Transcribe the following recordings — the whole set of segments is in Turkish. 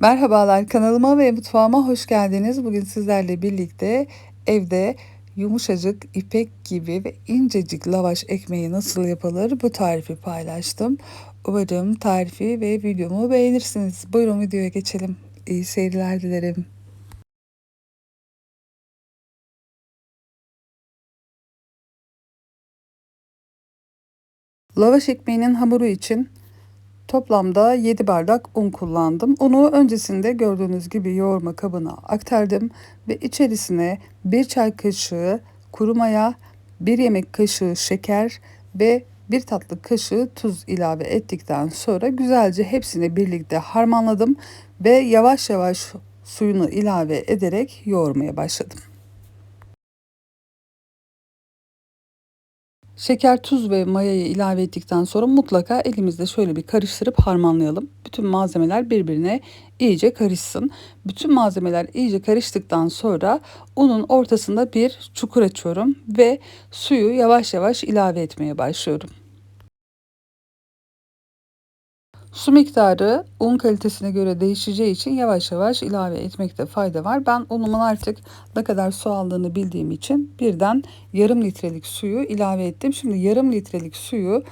Merhabalar kanalıma ve mutfağıma hoş geldiniz. Bugün sizlerle birlikte evde yumuşacık ipek gibi ve incecik lavaş ekmeği nasıl yapılır bu tarifi paylaştım. Umarım tarifi ve videomu beğenirsiniz. Buyurun videoya geçelim. İyi seyirler dilerim. Lavaş ekmeğinin hamuru için Toplamda 7 bardak un kullandım. Unu öncesinde gördüğünüz gibi yoğurma kabına aktardım ve içerisine 1 çay kaşığı kuru maya, 1 yemek kaşığı şeker ve 1 tatlı kaşığı tuz ilave ettikten sonra güzelce hepsini birlikte harmanladım ve yavaş yavaş suyunu ilave ederek yoğurmaya başladım. Şeker, tuz ve mayayı ilave ettikten sonra mutlaka elimizde şöyle bir karıştırıp harmanlayalım. Bütün malzemeler birbirine iyice karışsın. Bütün malzemeler iyice karıştıktan sonra unun ortasında bir çukur açıyorum ve suyu yavaş yavaş ilave etmeye başlıyorum. Su miktarı un kalitesine göre değişeceği için yavaş yavaş ilave etmekte fayda var. Ben unumun artık ne kadar su aldığını bildiğim için birden yarım litrelik suyu ilave ettim. Şimdi yarım litrelik suyu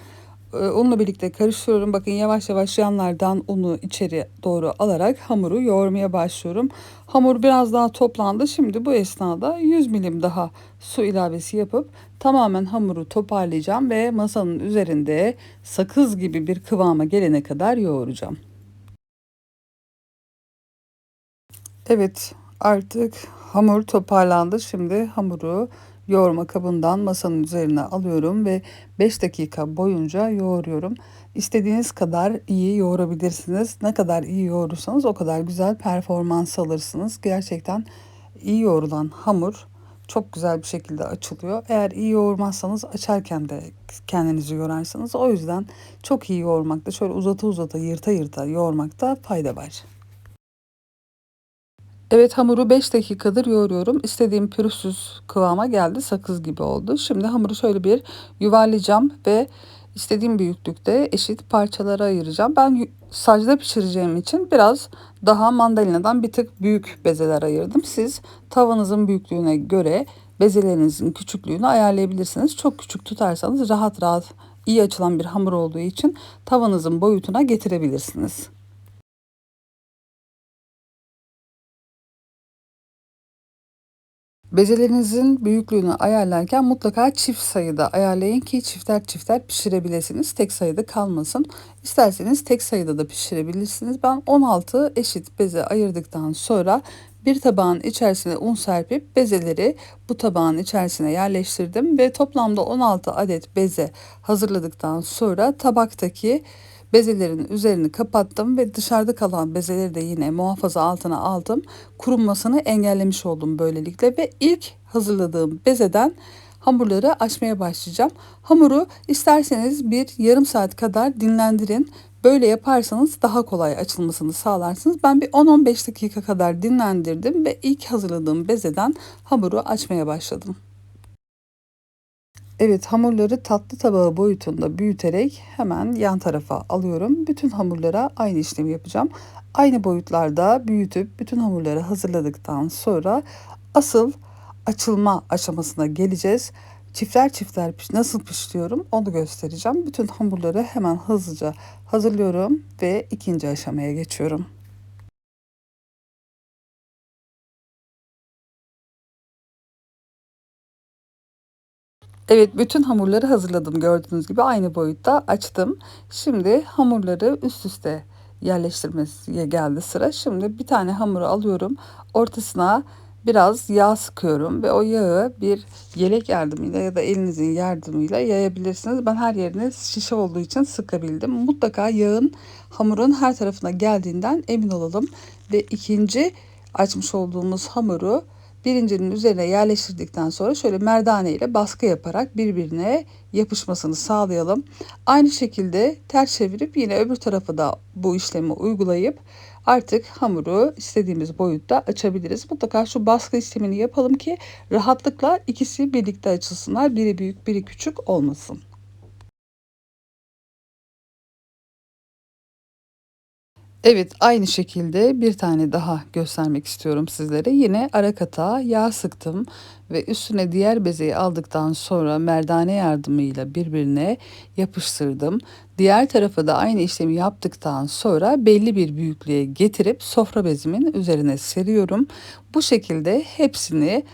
unla birlikte karıştırıyorum. Bakın yavaş yavaş yanlardan unu içeri doğru alarak hamuru yoğurmaya başlıyorum. Hamur biraz daha toplandı. Şimdi bu esnada 100 milim daha su ilavesi yapıp tamamen hamuru toparlayacağım ve masanın üzerinde sakız gibi bir kıvama gelene kadar yoğuracağım. Evet artık hamur toparlandı. Şimdi hamuru yoğurma kabından masanın üzerine alıyorum ve 5 dakika boyunca yoğuruyorum. İstediğiniz kadar iyi yoğurabilirsiniz. Ne kadar iyi yoğurursanız o kadar güzel performans alırsınız. Gerçekten iyi yoğrulan hamur çok güzel bir şekilde açılıyor. Eğer iyi yoğurmazsanız açarken de kendinizi yorarsınız. O yüzden çok iyi yoğurmakta şöyle uzata uzata yırta yırta yoğurmakta fayda var. Evet hamuru 5 dakikadır yoğuruyorum. İstediğim pürüzsüz kıvama geldi. Sakız gibi oldu. Şimdi hamuru şöyle bir yuvarlayacağım ve istediğim büyüklükte eşit parçalara ayıracağım. Ben sacda pişireceğim için biraz daha mandalinadan bir tık büyük bezeler ayırdım. Siz tavanızın büyüklüğüne göre bezelerinizin küçüklüğünü ayarlayabilirsiniz. Çok küçük tutarsanız rahat rahat iyi açılan bir hamur olduğu için tavanızın boyutuna getirebilirsiniz. Bezelerinizin büyüklüğünü ayarlarken mutlaka çift sayıda ayarlayın ki çifter çifter pişirebilirsiniz. Tek sayıda kalmasın. İsterseniz tek sayıda da pişirebilirsiniz. Ben 16 eşit beze ayırdıktan sonra bir tabağın içerisine un serpip bezeleri bu tabağın içerisine yerleştirdim ve toplamda 16 adet beze hazırladıktan sonra tabaktaki Bezelerin üzerini kapattım ve dışarıda kalan bezeleri de yine muhafaza altına aldım. Kurunmasını engellemiş oldum böylelikle ve ilk hazırladığım bezeden hamurları açmaya başlayacağım. Hamuru isterseniz bir yarım saat kadar dinlendirin. Böyle yaparsanız daha kolay açılmasını sağlarsınız. Ben bir 10-15 dakika kadar dinlendirdim ve ilk hazırladığım bezeden hamuru açmaya başladım. Evet hamurları tatlı tabağı boyutunda büyüterek hemen yan tarafa alıyorum. Bütün hamurlara aynı işlemi yapacağım. Aynı boyutlarda büyütüp bütün hamurları hazırladıktan sonra asıl açılma aşamasına geleceğiz. Çiftler çiftler nasıl pişiriyorum onu göstereceğim. Bütün hamurları hemen hızlıca hazırlıyorum ve ikinci aşamaya geçiyorum. Evet bütün hamurları hazırladım gördüğünüz gibi aynı boyutta açtım. Şimdi hamurları üst üste yerleştirmesiye geldi sıra. Şimdi bir tane hamuru alıyorum. Ortasına biraz yağ sıkıyorum ve o yağı bir yelek yardımıyla ya da elinizin yardımıyla yayabilirsiniz. Ben her yerine şişe olduğu için sıkabildim. Mutlaka yağın hamurun her tarafına geldiğinden emin olalım. Ve ikinci açmış olduğumuz hamuru birincinin üzerine yerleştirdikten sonra şöyle merdane ile baskı yaparak birbirine yapışmasını sağlayalım. Aynı şekilde ters çevirip yine öbür tarafa da bu işlemi uygulayıp artık hamuru istediğimiz boyutta açabiliriz. Mutlaka şu baskı işlemini yapalım ki rahatlıkla ikisi birlikte açılsınlar. Biri büyük biri küçük olmasın. Evet aynı şekilde bir tane daha göstermek istiyorum sizlere. Yine ara kata yağ sıktım ve üstüne diğer bezeyi aldıktan sonra merdane yardımıyla birbirine yapıştırdım. Diğer tarafa da aynı işlemi yaptıktan sonra belli bir büyüklüğe getirip sofra bezimin üzerine seriyorum. Bu şekilde hepsini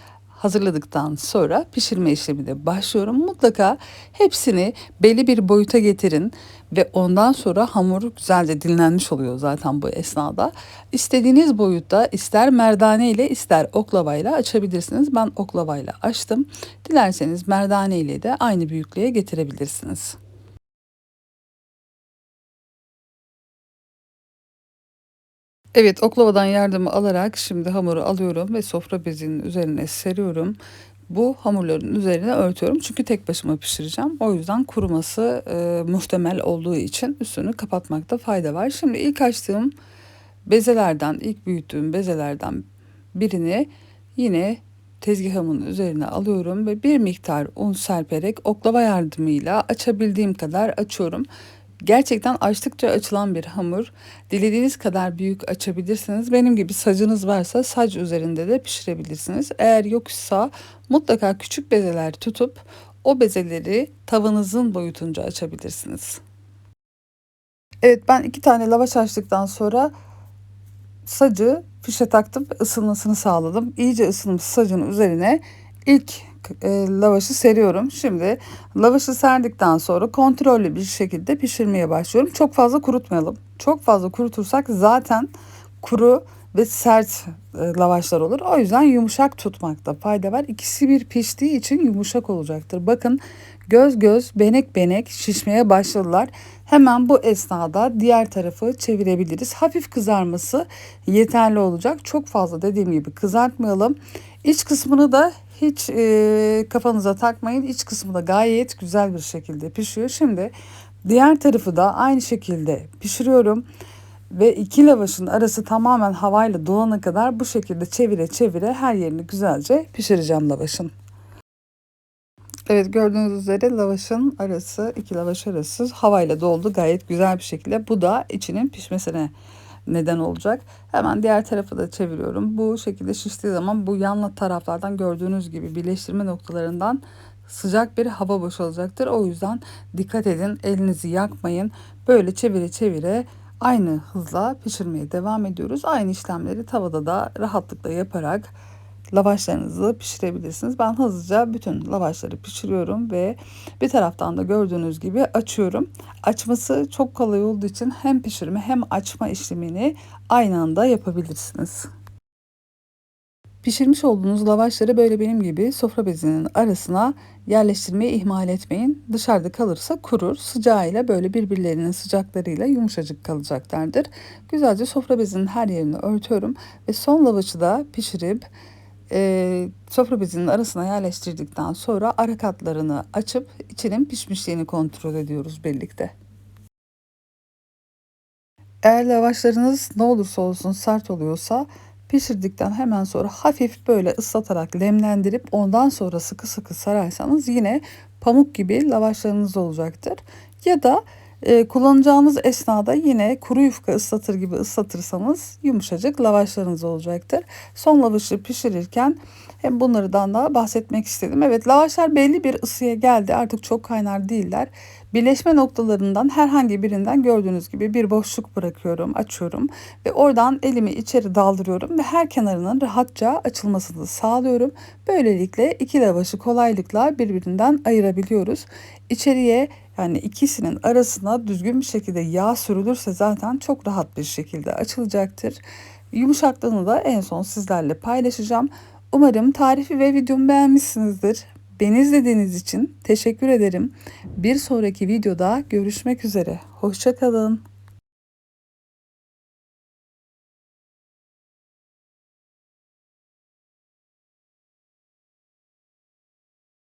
hazırladıktan sonra pişirme işlemine başlıyorum. Mutlaka hepsini belli bir boyuta getirin ve ondan sonra hamur güzelce dinlenmiş oluyor zaten bu esnada. İstediğiniz boyutta ister merdane ile ister oklava ile açabilirsiniz. Ben oklava ile açtım. Dilerseniz merdane ile de aynı büyüklüğe getirebilirsiniz. Evet, oklavadan yardımı alarak şimdi hamuru alıyorum ve sofra bezinin üzerine seriyorum. Bu hamurların üzerine örtüyorum çünkü tek başıma pişireceğim. O yüzden kuruması e, muhtemel olduğu için üstünü kapatmakta fayda var. Şimdi ilk açtığım bezelerden, ilk büyüttüğüm bezelerden birini yine tezgahımın üzerine alıyorum ve bir miktar un serperek oklava yardımıyla açabildiğim kadar açıyorum. Gerçekten açtıkça açılan bir hamur. Dilediğiniz kadar büyük açabilirsiniz. Benim gibi sacınız varsa sac üzerinde de pişirebilirsiniz. Eğer yoksa mutlaka küçük bezeler tutup o bezeleri tavanızın boyutunca açabilirsiniz. Evet ben iki tane lavaş açtıktan sonra sacı fişe taktım ısınmasını sağladım. İyice ısınmış sacın üzerine ilk e, lavaşı seriyorum. Şimdi lavaşı serdikten sonra kontrollü bir şekilde pişirmeye başlıyorum. Çok fazla kurutmayalım. Çok fazla kurutursak zaten kuru ve sert e, lavaşlar olur. O yüzden yumuşak tutmakta fayda var. İkisi bir piştiği için yumuşak olacaktır. Bakın göz göz benek benek şişmeye başladılar. Hemen bu esnada diğer tarafı çevirebiliriz. Hafif kızarması yeterli olacak. Çok fazla dediğim gibi kızartmayalım. İç kısmını da hiç e, kafanıza takmayın. İç kısmı da gayet güzel bir şekilde pişiyor. Şimdi diğer tarafı da aynı şekilde pişiriyorum. Ve iki lavaşın arası tamamen havayla dolana kadar bu şekilde çevire çevire her yerini güzelce pişireceğim lavaşın. Evet gördüğünüz üzere lavaşın arası iki lavaş arası havayla doldu gayet güzel bir şekilde. Bu da içinin pişmesine neden olacak. Hemen diğer tarafı da çeviriyorum. Bu şekilde şiştiği zaman bu yan taraflardan gördüğünüz gibi birleştirme noktalarından sıcak bir hava boşalacaktır. O yüzden dikkat edin elinizi yakmayın. Böyle çevire çevire aynı hızla pişirmeye devam ediyoruz. Aynı işlemleri tavada da rahatlıkla yaparak lavaşlarınızı pişirebilirsiniz. Ben hızlıca bütün lavaşları pişiriyorum ve bir taraftan da gördüğünüz gibi açıyorum. Açması çok kolay olduğu için hem pişirme hem açma işlemini aynı anda yapabilirsiniz. Pişirmiş olduğunuz lavaşları böyle benim gibi sofra bezinin arasına yerleştirmeyi ihmal etmeyin. Dışarıda kalırsa kurur. Sıcağıyla böyle birbirlerinin sıcaklarıyla yumuşacık kalacaklardır. Güzelce sofra bezinin her yerini örtüyorum ve son lavaşı da pişirip e, sofra bezinin arasına yerleştirdikten sonra ara katlarını açıp içinin pişmişliğini kontrol ediyoruz birlikte. Eğer lavaşlarınız ne olursa olsun sert oluyorsa pişirdikten hemen sonra hafif böyle ıslatarak lemlendirip ondan sonra sıkı sıkı sararsanız yine pamuk gibi lavaşlarınız olacaktır. Ya da e, kullanacağınız esnada yine kuru yufka ıslatır gibi ıslatırsanız yumuşacık lavaşlarınız olacaktır. Son lavaşı pişirirken hem bunlardan da bahsetmek istedim. Evet lavaşlar belli bir ısıya geldi. Artık çok kaynar değiller. Birleşme noktalarından herhangi birinden gördüğünüz gibi bir boşluk bırakıyorum, açıyorum ve oradan elimi içeri daldırıyorum ve her kenarının rahatça açılmasını sağlıyorum. Böylelikle iki lavaşı kolaylıkla birbirinden ayırabiliyoruz. İçeriye yani ikisinin arasına düzgün bir şekilde yağ sürülürse zaten çok rahat bir şekilde açılacaktır. Yumuşaklığını da en son sizlerle paylaşacağım. Umarım tarifi ve videomu beğenmişsinizdir. Beni izlediğiniz için teşekkür ederim. Bir sonraki videoda görüşmek üzere. Hoşçakalın.